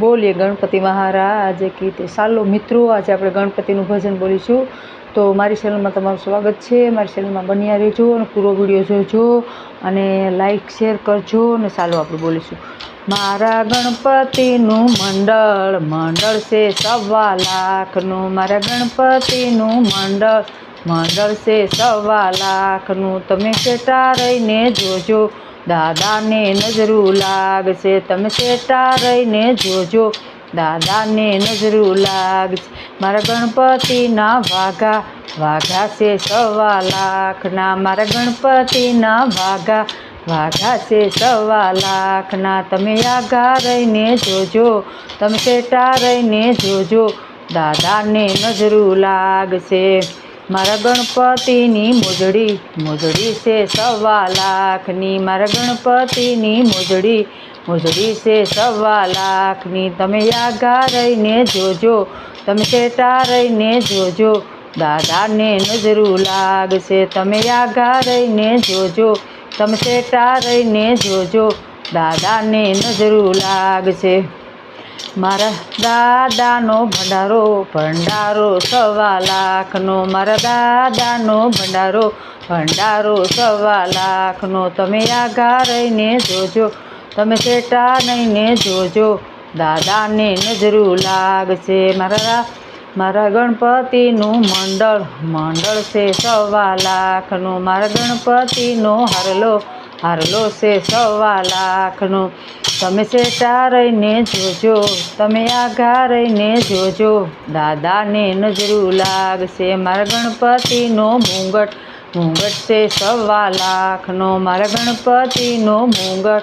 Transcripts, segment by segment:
બોલીએ ગણપતિ મહારાજ કી તે સાલો મિત્રો, આજે આપણે ગણપતિનું ભજન બોલીશું. તો મારી ચેનલમાં તમારું સ્વાગત છે. મારી ચેનલમાં બન્યા રહેજો અને પૂરો વીડિયો જોજો અને લાઈક શેર કરજો અને સાલો આપણે બોલીશું. મારા ગણપતિનું મંડળ મંડળ છે સવા લાખનું. મારા ગણપતિનું મંડળ મંડળ છે સવા લાખનું. તમે સેટા રહીને જોજો. દાદાને નજરું લાગશે. તમે સેટા રહીને જોજો. દાદાને નજરું લાગશે. મારા ગણપતિના વાઘા વાઘા છે સવા લાખના. મારા ગણપતિના વાઘા વાઘા છે સવા લાખના. તમે આગા રહીને જોજો. તમે સેટા રહીને જોજો. દાદાને નજરું લાગશે. મારા ગણપતિની મોજડી મોજડી છે સવા લાખની. મારા ગણપતિની મોજડી મોજડી છે સવા લાખની. તમે આગા રહીને જોજો, તમે શેટા રહીને જોજો. દાદાને નજરું લાગશે, તમે આગા રહીને જોજો. તમે શેટા રહીને જોજો, દાદાને નજરું લાગશે. મારા દાદાનો ભંડારો ભંડારો, સવા લાખનો. મારા દાદાનો ભંડારો ભંડારો, સવા લાખનો. તમે આગા રહીને જોજો, તમે સેટા નહીંને જોજો. દાદાને નજરું લાગશે. મારા મારા ગણપતિનું મંડળ મંડળ છે સવા લાખનું. મારા ગણપતિનો હારલો હારલો છે સવા લાખનો. તમે સેટા રહીને જોજો, તમે આઘા રહીને જોજો. દાદાને નજરું લાગશે મારા ગણપતિનો મુંગટ. મુંગટ છે સવા લાખનો મારા ગણપતિનો મુંગટ.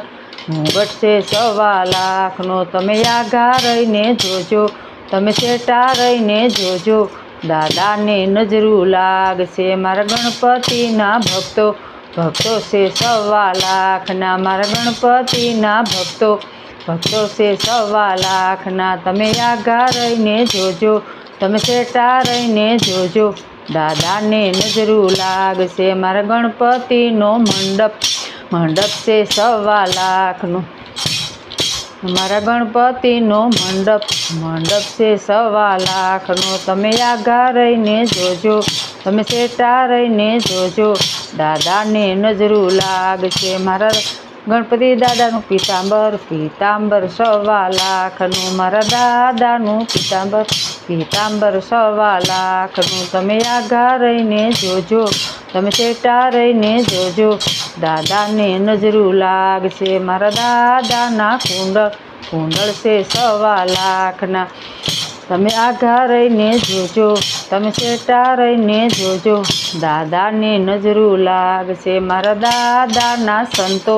મુંગટ છે સવા લાખનો, તમે આઘા રહીને જોજો, તમે સેટા રહીને જોજો. દાદાને નજરું લાગશે મારા ગણપતિના ભક્તો. ભક્તો છે સવા લાખના, મારા ગણપતિના ભક્તો. ભક્તો છે સવા લાખના, તમે આગા રહીને જોજો, તમે શેટા રહીને જોજો. દાદાને નજરું લાગશે મારા ગણપતિનો મંડપ મંડપ છે સવા લાખનો. મારા ગણપતિનો મંડપ મંડપ છે સવા લાખનો. તમે આગા રહીને જોજો, તમે સેટા રહીને જોજો. દાદાને નજરું લાગશે. મારા ગણપતિ દાદાનું પિતાંબર પિતાંબર સવા લાખનું. મારા દાદાનું પિતાંબર પિતાંબર સવા લાખનું તમે આઘા રહીને જોજો, તમે સેટા રહીને જોજો. દાદાને નજરું લાગશે મારા દાદાના કુંડળ કુંડળ છે સવા લાખના તમે આઘા રહીને જોજો, તમે સેટા રહીને જોજો. દાદાને નજરું લાગશે મારા દાદાના સંતો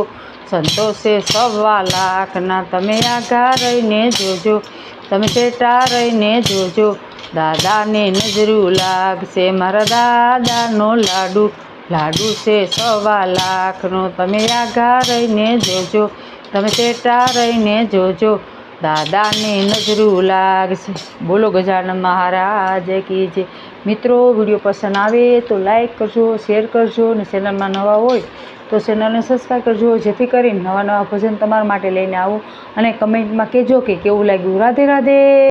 સંતોષે સવા લાખના તમે આઘા રહીને જોજો. તમે ચેટા રહીને જોજો. દાદાને નજરું લાગશે, મારા દાદાનો લાડુ. લાડુ છે સવા લાખનો, તમે આગા રહીને જોજો. તમે ચેટા રહીને જોજો. દાદાને નજરું લાગશે. બોલો ગજાનન મહારાજ, કી જે મિત્રો, વીડિયો પસંદ આવે તો લાઈક કરજો, શેર કરજો અને ચેનલમાં નવા હોય તો ચેનલને સબસ્ક્રાઈબ કરજો, જેથી કરીને નવા નવા ભજન તમારા માટે લઈને આવું અને કમેન્ટમાં કહેજો કે કેવું લાગ્યું. રાધે રાધે!